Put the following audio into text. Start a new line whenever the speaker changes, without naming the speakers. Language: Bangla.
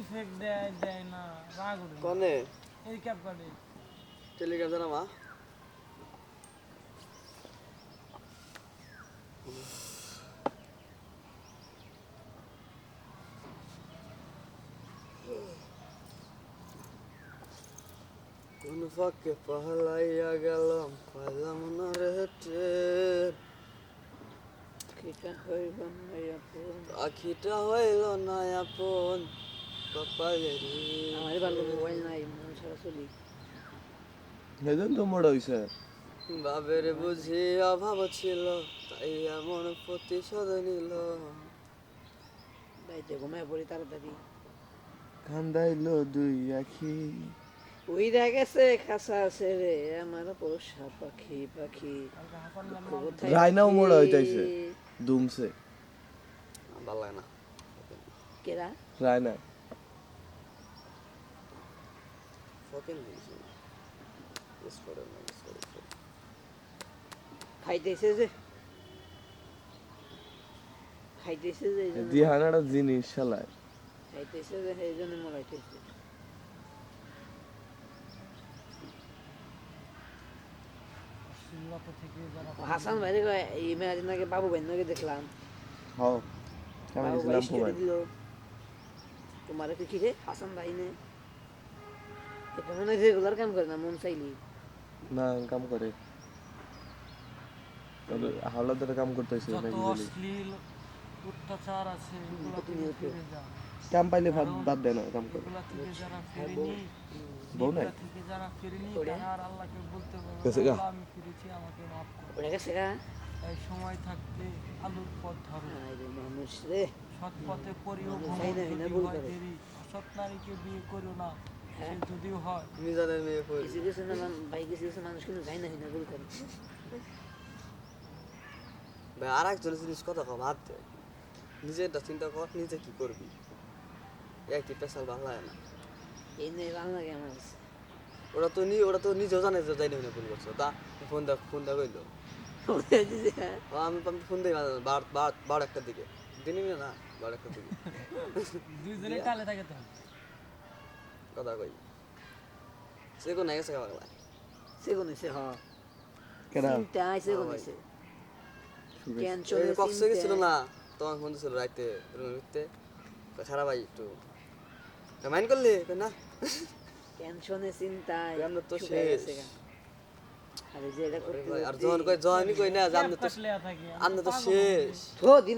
ইফেক্ট দেয় দেয় না রাগ উঠে
কনে?
এই ক্যাপ কাটে
টেলিগ্রাম জানা মা? কোন ফাঁকে পাহলাইয়া গেলাম পাইলাম না রে ট্রেন
কিটা না আপন।
আখিটা হইল না আপন।
আমার ভালো মোবাইল নাই মন ছাড়া চলি।
সেদিন তো মোড় হইছে।
বাবের বুঝি অভাব ছিল তাই এমন প্রতিশোধ নিল।
দাইতে ঘুমায় পড়ি তাড়াতাড়ি।
কান্দাইলো দুই আখি।
ওই গেছে খাসা আছে রে আমার পোষা পাখি পাখি।
রাইনাও? মোড় হইতাইছে দুমছে।
ভালো লাগে না।
কেরা?
রায়না
ফকেন দিয়েছি ইউজ করে না ইউজ করে
খাইতেছে যে খাইতেছে যে
দিহানাটা জিনিস শালায়
খাইতেছে যে এই জন্য মরাইতেছে
শ্রীলতা থেকে যারা
হাসান ভাই আগে বাবু নাকি দেখলাম
আমি
বাবু ভাই দিল তোমার কি কি রে হাসান ভাই নে এটা মানে রেগুলার কাম করে না মন চাইলি
না কাম করে হাওলাদার কাম করতেছে
যত অশ্লীল অত্যাচার আছে এগুলা
তুমি
ফিরে যাও
কাম পাইলে ভাত বাদ দেয় না কাম করে বউ নাই?
সময় থাকতে আলুর পথ ধরো
মানুষ রে
সৎ পথে করিও হয় নারীকে বিয়ে করো না
হ্যাঁ।
যদিও হয়।
মিজানের মেয়ে কই
কিছু কিছু ভাই কিছু কিছু মানুষ কিন্তু যাই না হিনা ভুল করে।
ভাই আর জিনিস কথা কম হাত দে। নিজেরটা চিন্তা কর নিজে কি করবি? একই পেশাল ভালো লাগে না?
এই নিয়ে ভালো লাগে আমার
ওরা তো নি ওরা তো নিজেও জানে যে যাই না ভুল করছ। তা ফোন দেখ ফোন দেখ কইলো। আমি ফোন দিই মাঝে, বার বার একটার দিকে। দিনই না? বারো একটার
দুইজনে টালে থাকে তো।
কথা কই। সে কোন গেছে পাগলা
সে কোন হইছে, হ।
কেডা?
চিন্তা আইছে কোন হইছে। কেন চলে
কক্সে গেছিল না? তখন ফোন দিছিল রাইতে রুমে খারাপ ভাই একটু মাইন্ড করলি? না।
টেনশনে চিন্তায়
আমরা তো শেষ।
আরে
যখন কই জয়নি কই না যে তো তো শেষ।